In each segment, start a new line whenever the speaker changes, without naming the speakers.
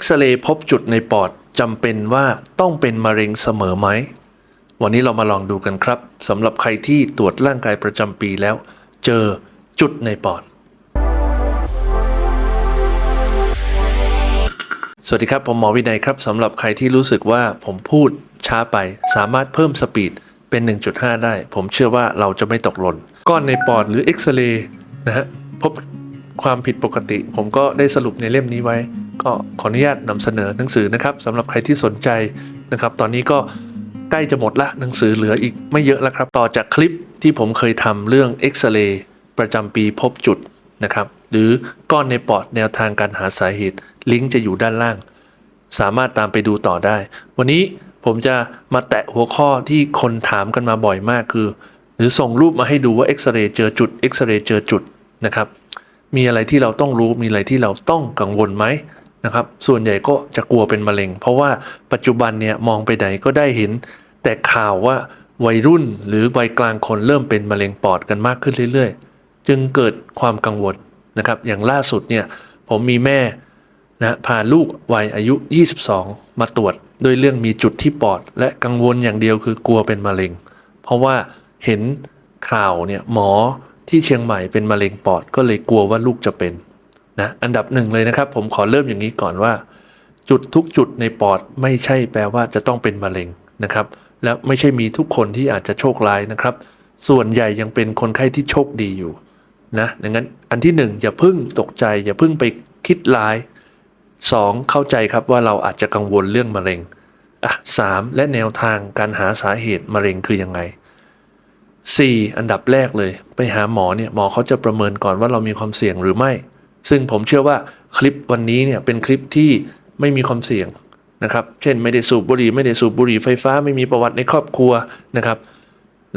กซเรย์พบจุดในปอดจำเป็นว่าต้องเป็นมะเร็งเสมอไหม วันนี้เรามาลองดูกันครับสำหรับใครที่ตรวจร่างกายประจำปีแล้ว เจอจุดในปอด สวัสดีครับ ผมหมอวินัยครับสำหรับใครที่รู้สึกว่าผมพูดช้าไปสามารถเพิ่มสปีดเป็น 1.5 ได้ ผมเชื่อว่าเราจะไม่ตกหล่นก้อนในปอดหรือเอ็กซเรย์นะฮะพบความผิดปกติ ผมก็ได้สรุปในเล่มนี้ไว้ ก็ขออนุญาตนำเสนอหนังสือนะครับสำหรับใครที่สนใจนะครับ ตอนนี้ก็ใกล้จะหมดละหนังสือเหลืออีกไม่เยอะแล้วครับ ต่อจากคลิปที่ผมเคยทำเรื่องเอ็กซเรย์ประจำปีพบจุดนะครับ หรือก้อนในปอดแนวทางการหาสาเหตุ ลิงก์จะอยู่ด้านล่าง สามารถตามไปดูต่อได้ วันนี้ผมจะมาแตะหัวข้อที่คนถามกันมาบ่อยมากคือ หรือส่งรูปมาให้ดูว่าเอ็กซเรย์เจอจุดเอ็กซเรย์เจอจุดนะครับ มีอะไรที่เราต้องรู้มีอะไรที่เราต้องกังวลไหม นะครับ ส่วนใหญ่ก็จะกลัวเป็นมะเร็ง เพราะว่าปัจจุบันเนี่ยมองไปไหนก็ได้เห็น แต่ข่าวว่าวัยรุ่นหรือวัยกลางคนเริ่มเป็นมะเร็งปอดกันมากขึ้นเรื่อย ๆ จึงเกิดความกังวลนะครับ อย่างล่าสุดเนี่ยผมมีแม่นะพาลูกวัยอายุ 22 มาตรวจด้วยเรื่องมีจุดที่ปอด และกังวลอย่างเดียวคือกลัวเป็นมะเร็ง เพราะว่าเห็นข่าวเนี่ยหมอที่เชียงใหม่เป็นมะเร็งปอดก็เลยกลัวว่าลูกจะเป็น นะอันดับหนึ่งเลยนะครับ ผมขอเริ่มอย่างนี้ก่อนว่า จุดทุกจุดในปอดไม่ใช่แปลว่าจะต้องเป็นมะเร็งนะครับ และไม่ใช่มีทุกคนที่อาจจะโชคร้ายนะครับ ส่วนใหญ่ยังเป็นคนไข้ที่โชคดีอยู่นะดังนั้นอันที่หนึ่งอย่าพึ่งตกใจ อย่าพึ่งไปคิดร้ายสองเข้าใจครับว่าเราอาจจะกังวลเรื่องมะเร็งอะสามและแนวทางการหาสาเหตุมะเร็งคือยังไงสี่อันดับแรกเลย ไปหาหมอเนี่ยหมอเขาจะประเมินก่อนว่าเรามีความเสี่ยงหรือไม่ ซึ่งผมเชื่อว่าคลิปวันนี้เนี่ยเป็นคลิปที่ไม่มีความเสี่ยงนะครับ เช่นไม่ได้สูบบุหรี่ ไม่ได้สูบบุหรี่ไฟฟ้าไม่มีประวัติในครอบครัวนะครับ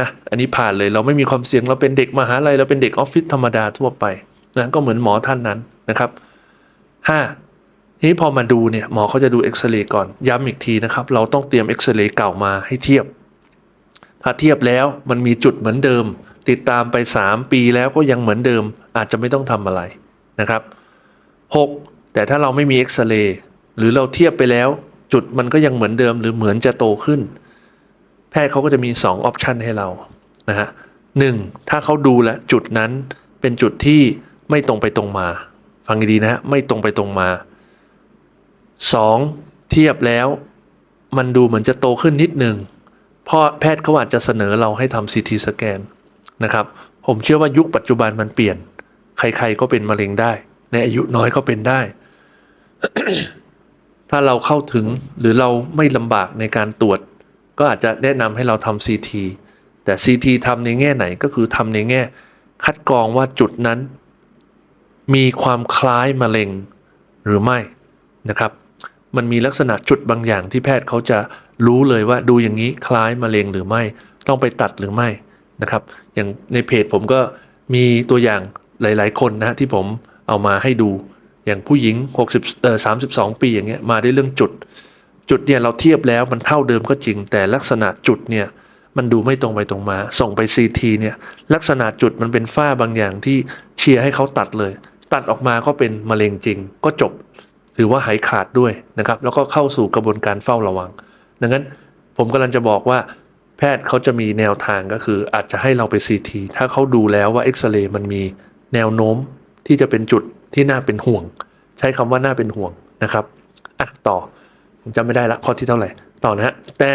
นะอันนี้ผ่านเลยเราไม่มีความเสี่ยงเราเป็นเด็กมหาลัยเราเป็นเด็กออฟฟิศธรรมดาทั่วไปนะก็เหมือนหมอท่านนั้นนะครับห้าทีนี้พอมาดูเนี่ยหมอเขาจะดูเอ็กซเรย์ก่อนย้ำอีกทีนะครับ เราต้องเตรียมเอ็กซเรย์เก่ามาให้เทียบ ถ้าเทียบแล้วมันมีจุดเหมือนเดิม ติดตามไป 3 ปีแล้วก็ยังเหมือนเดิม อาจจะไม่ต้องทำอะไร นะครับ 6. แต่ถ้าเราไม่มีเอ็กซเรย์หรือเราเทียบไปแล้ว จุดมันก็ยังเหมือนเดิมหรือเหมือนจะโตขึ้น แพทย์เขาก็จะมี 2 ออปชันให้เรานะฮะหนึ่งถ้าเขาดูแล้วจุดนั้นเป็นจุดที่ไม่ตรงไปตรงมา ฟังดีๆนะฮะไม่ตรงไปตรงมาสองเทียบแล้วมันดูเหมือนจะโตขึ้นนิดหนึ่งเพราะแพทย์เขาอาจจะเสนอเราให้ทำซีทีสแกนนะครับ ผมเชื่อว่ายุคปัจจุบันมันเปลี่ยน ใครๆก็เป็นมะเร็งได้ ในอายุน้อยก็เป็นได้ ถ้าเราเข้าถึงหรือเราไม่ลำบากในการตรวจ ก็อาจจะแนะนำให้เราทำ CT แต่ CT ทำในแง่ไหนก็คือทำในแง่ คัดกรองว่าจุดนั้น มีความคล้ายมะเร็งหรือไม่นะครับ มันมีลักษณะจุดบางอย่างที่แพทย์เขาจะรู้เลยว่าดูอย่างนี้คล้ายมะเร็งหรือไม่ ต้องไปตัดหรือไม่นะครับ อย่างในเพจผมก็มีตัวอย่าง หลาย ๆ คนนะฮะที่ผมเอามาให้ดูอย่างผู้หญิง60เอ่อ32 ปีอย่างเงี้ยมาได้เรื่องจุด จุดเนี่ยเราเทียบแล้วมันเท่าเดิมก็จริง แต่ลักษณะจุดเนี่ยมันดูไม่ตรงไปตรงมา ส่งไป CT เนี่ยลักษณะจุดมันเป็นฝ้าบางอย่างที่เชียร์ให้เขาตัดเลย ตัดออกมาก็เป็นมะเร็งจริง ก็จบ ถือว่าหายขาดด้วยนะครับ แล้วก็เข้าสู่กระบวนการเฝ้าระวัง ดังนั้นผมกำลังจะบอกว่า แพทย์เขาจะมีแนวทางก็คืออาจจะให้เราไปซีทีถ้าเขาดูแล้วว่าเอ็กซเรย์มันมี แนวโน้มที่จะเป็นจุดที่น่าเป็นห่วง ใช้คำว่าน่าเป็นห่วงนะครับอะต่อผมจำไม่ได้ละข้อที่เท่าไหร่ต่อนะฮะแต่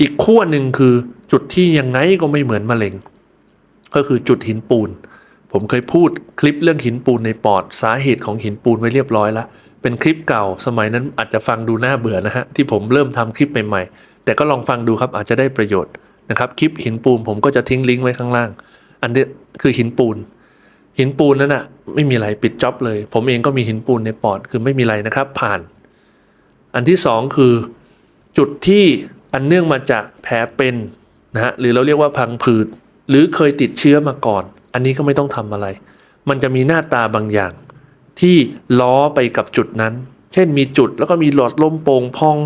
อีกขั้วหนึ่งคือจุดที่ยังไงก็ไม่เหมือนมะเร็ง ก็คือจุดหินปูน ผมเคยพูดคลิปเรื่องหินปูนในปอดสาเหตุของหินปูนไว้เรียบร้อยแล้วเป็นคลิปเก่าสมัยนั้นอาจจะฟังดูน่าเบื่อนะฮะที่ผมเริ่มทำคลิปใหม่ๆ แต่ก็ลองฟังดูครับอาจจะได้ประโยชน์นะครับคลิปหินปูนผมก็จะทิ้งลิงก์ไว้ข้างล่าง อันนี้คือหินปูน หินปูนนั้นอะไม่มีอะไรปิดจ็อบเลย ผมเองก็มีหินปูนในปอดคือไม่มีอะไรนะครับ ผ่าน อันที่สองคือจุดที่อันเนื่องมาจากแผลเป็นนะฮะหรือเราเรียกว่าพังผืดหรือเคยติดเชื้อมาก่อน อันนี้ก็ไม่ต้องทำอะไร มันจะมีหน้าตาบางอย่าง ที่ล้อไปกับจุดนั้น เช่นมีจุดแล้วก็มีหลอดลมโป่งพอง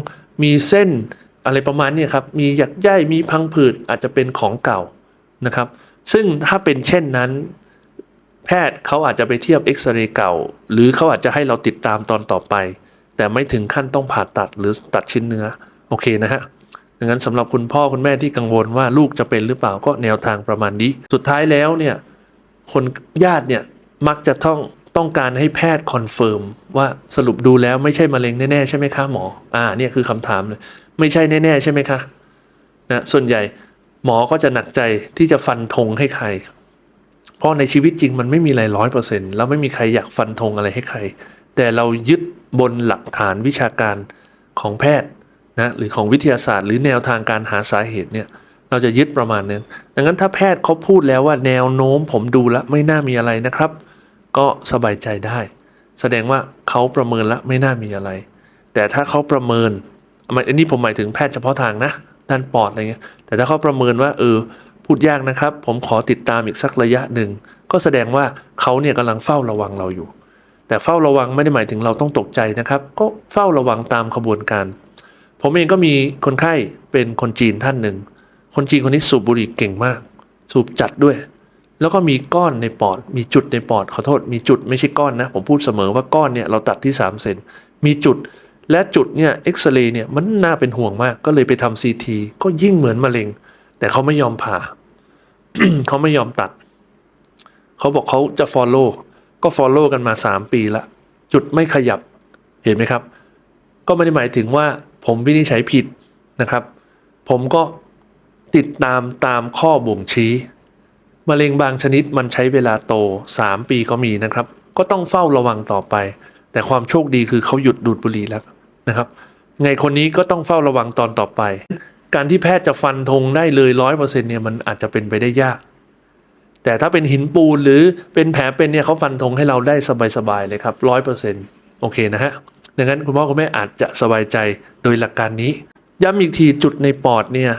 มีเส้นอะไรประมาณนี้ครับ มีหยักใยมีพังผืดอาจจะเป็นของเก่านะครับ ซึ่งถ้าเป็นเช่นนั้น แพทย์เขาอาจจะไปเทียบเอ็กซเรย์เก่า หรือเขาอาจจะให้เราติดตามตอนต่อไป แต่ไม่ถึงขั้นต้องผ่าตัดหรือตัดชิ้นเนื้อ โอเคนะฮะดังนั้นสำหรับคุณพ่อคุณแม่ที่กังวลว่าลูกจะเป็นหรือเปล่าก็แนวทางประมาณนี้ สุดท้ายแล้วเนี่ยคนญาติเนี่ยมักจะต้องต้องการให้แพทย์คอนเฟิร์มว่าสรุปดูแล้วไม่ใช่มะเร็งแน่ๆใช่ไหมคะหมอ อ่าเนี่ยคือคำถามเลยไม่ใช่แน่ๆใช่ไหมคะนะส่วนใหญ่หมอก็จะหนักใจที่จะฟันธงให้ใคร เพราะในชีวิตจริงมันไม่มีอะไรร้อยเปอร์เซ็นต์แล้วไม่มีใครอยากฟันธงอะไรให้ใคร แต่เรายึดบนหลักฐานวิชาการของแพทย์นะหรือของวิทยาศาสตร์ หรือแนวทางการหาสาเหตุเนี่ยเราจะยึดประมาณนึงดังนั้นถ้าแพทย์เขาพูดแล้วว่าแนวโน้มผมดูแล้วไม่น่ามีอะไรนะครับ ก็สบายใจได้ แสดงว่าเขาประเมินแล้วไม่น่ามีอะไร แต่ถ้าเขาประเมินอันนี้ผมหมายถึงแพทย์เฉพาะทางนะด้านปอดอะไรเงี้ยแต่ถ้าเขาประเมินว่าเออ พูดยากนะครับ ผมขอติดตามอีกสักระยะหนึ่ง ก็แสดงว่าเขาเนี่ยกำลังเฝ้าระวังเราอยู่ แต่เฝ้าระวังไม่ได้หมายถึงเราต้องตกใจนะครับ ก็เฝ้าระวังตามขบวนการ ผมเองก็มีคนไข้เป็นคนจีนท่านหนึ่ง คนจีนคนนี้สูบบุหรี่เก่งมาก สูบจัดด้วย แล้วก็มีก้อนในปอด มีจุดในปอดขอโทษ มีจุดไม่ใช่ก้อนนะ ผมพูดเสมอว่าก้อนเนี่ยเราตัดที่3เซนมีจุดและจุดเนี่ยเอ็กซเรย์เนี่ยมันน่าเป็นห่วงมากก็เลยไปทำซีทีก็ยิ่งเหมือนมะเร็ง แต่เขาไม่ยอมผ่า เขาไม่ยอมตัด เขาบอกเขาจะ follow ก็ follow กันมา 3 ปีละ จุดไม่ขยับเห็นไหมครับ ก็ไม่ได้หมายถึงว่าผมวินิจฉัยผิดนะครับ ผมก็ติดตามตามข้อบ่งชี้มะเร็งบางชนิดมันใช้เวลาโต 3 ปีก็มีนะครับ ก็ต้องเฝ้าระวังต่อไป แต่ความโชคดีคือเขาหยุดดูดบุหรี่แล้วนะครับ ไงคนนี้ก็ต้องเฝ้าระวังตอนต่อไป การที่แพทย์จะฟันธงได้เลยร้อยเปอร์เซ็นเนี่ยมันอาจจะเป็นไปได้ยาก แต่ถ้าเป็นหินปูนหรือเป็นแผลเป็นเนี่ยเขาฟันธงให้เราได้สบายๆเลยครับร้อยเปอร์เซ็นโอเคนะฮะดังนั้นคุณพ่อคุณแม่อาจจะสบายใจโดยหลักการนี้ ย้ำอีกทีจุดในปอดเนี่ย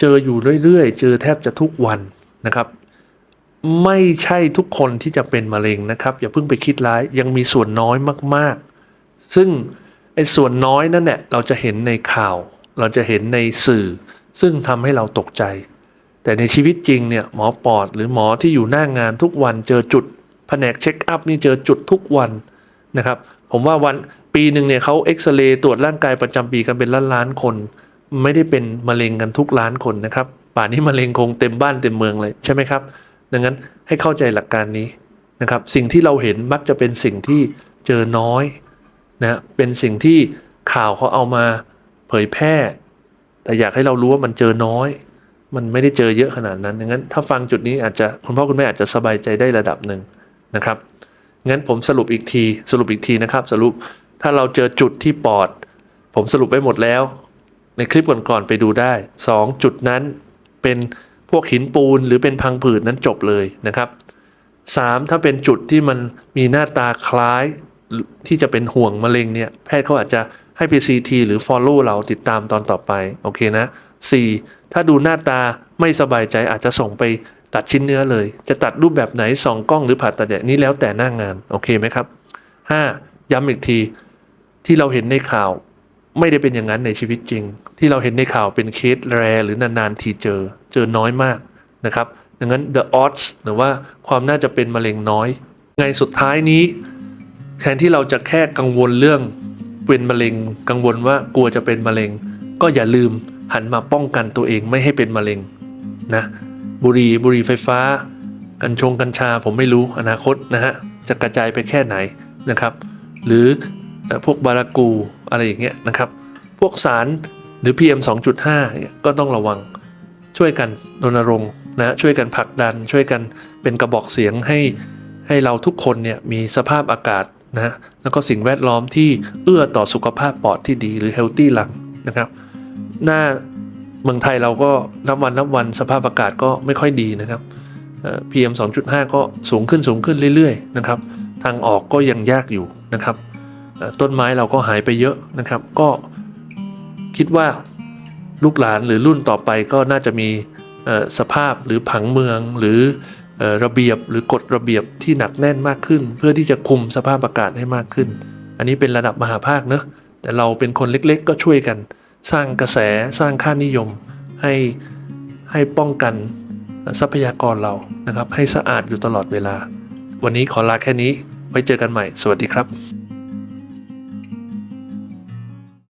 เจออยู่เรื่อยๆ เจอแทบจะทุกวันนะครับ ไม่ใช่ทุกคนที่จะเป็นมะเร็งนะครับ อย่าเพิ่งไปคิดร้ายยังมีส่วนน้อยมากๆ ซึ่งไอ้ส่วนน้อยนั่นแหละเราจะเห็นในข่าว เราจะเห็นในสื่อ ซึ่งทำให้เราตกใจ แต่ในชีวิตจริงเนี่ยหมอปอดหรือหมอที่อยู่หน้างงานทุกวันเจอจุดแผนกเช็คอัพนี่เจอจุดทุกวันนะครับผมว่าวันปีหนึ่งเนี่ยเขาเอ็กซเรย์ตรวจร่างกายประจำปีกันเป็นล้านล้านคน ไม่ได้เป็นมะเร็งกันทุกล้านคนนะครับป่านนี้มะเร็งคงเต็มบ้านเต็มเมืองเลยใช่ไหมครับ ดังนั้นให้เข้าใจหลักการนี้นะครับ สิ่งที่เราเห็นมักจะเป็นสิ่งที่เจอน้อยนะเป็นสิ่งที่ข่าวเขาเอามา เผยแพร่ แต่อยากให้เรารู้ว่ามันเจอน้อย มันไม่ได้เจอเยอะขนาดนั้นดังนั้น ถ้าฟังจุดนี้อาจจะคุณพ่อคุณแม่อาจจะสบายใจได้ระดับหนึ่งนะครับงั้นผมสรุปอีกทีสรุปอีกทีนะครับ สรุปถ้าเราเจอจุดที่ปอด ผมสรุปไว้หมดแล้ว ในคลิปก่อนๆไปดูได้ 2 จุดนั้นเป็นพวกหินปูนหรือเป็นพังผืดนั้นจบเลยนะครับ 3 ถ้าเป็นจุดที่มันมีหน้าตาคล้าย ที่จะเป็นห่วงมะเร็งเนี่ยแพทย์เขาอาจจะให้ไป CT หรือ follow เราติดตามตอนต่อไป โอเคนะ 4. ถ้าดูหน้าตาไม่สบายใจอาจจะส่งไปตัดชิ้นเนื้อเลย จะตัดรูปแบบไหนส่องกล้องหรือผ่าตัดเนี่ยนี่แล้วแต่หน้างงาน โอเคไหมครับ 5. ย้ำอีกทีที่เราเห็นในข่าวไม่ได้เป็นอย่างนั้นในชีวิตจริง ที่เราเห็นในข่าวเป็นเคสแรหรือนานๆทีเจอเจอน้อยมากนะครับดังนั้น the odds หรือว่าความน่าจะเป็นมะเร็งน้อย ไงสุดท้ายนี้ แทนที่เราจะแค่กังวลเรื่องเป็นมะเร็ง กังวลว่ากลัวจะเป็นมะเร็ง ก็อย่าลืมหันมาป้องกันตัวเองไม่ให้เป็นมะเร็งนะบุหรี่บุหรี่ไฟฟ้า กัญชงกัญชาผมไม่รู้อนาคตนะฮะจะกระจายไปแค่ไหนนะครับ หรือพวกบารากูอะไรอย่างเงี้ยนะครับ พวกสารหรือ PM 2.5เนี่ยก็ต้องระวังช่วยกันรณรงค์นะช่วยกันผลักดัน ช่วยกันเป็นกระบอกเสียงให้ให้เราทุกคนเนี่ยมีสภาพอากาศ นะแล้วก็สิ่งแวดล้อมที่เอื้อต่อสุขภาพปอดที่ดีหรือ healthy lung นะครับหน้าเมืองไทยเราก็นับวันนับวันสภาพอากาศก็ไม่ค่อยดีนะครับเอ่อ PM 2.5 ก็สูงขึ้นสูงขึ้นเรื่อยๆนะครับ ทางออกก็ยังยากอยู่นะครับ ต้นไม้เราก็หายไปเยอะนะครับ ก็คิดว่าลูกหลานหรือรุ่นต่อไปก็น่าจะมีสภาพหรือผังเมืองหรือ ระเบียบหรือกฎระเบียบที่หนักแน่นมากขึ้น เพื่อที่จะคุมสภาพอากาศให้มากขึ้น อันนี้เป็นระดับมหาภาคเนอะแต่เราเป็นคนเล็กๆ ก็ช่วยกัน สร้างกระแสสร้างค่านิยม ให้ให้ป้องกันทรัพยากรเรานะครับ ให้สะอาดอยู่ตลอดเวลา วันนี้ขอลาแค่นี้ไว้เจอกันใหม่ สวัสดีครับ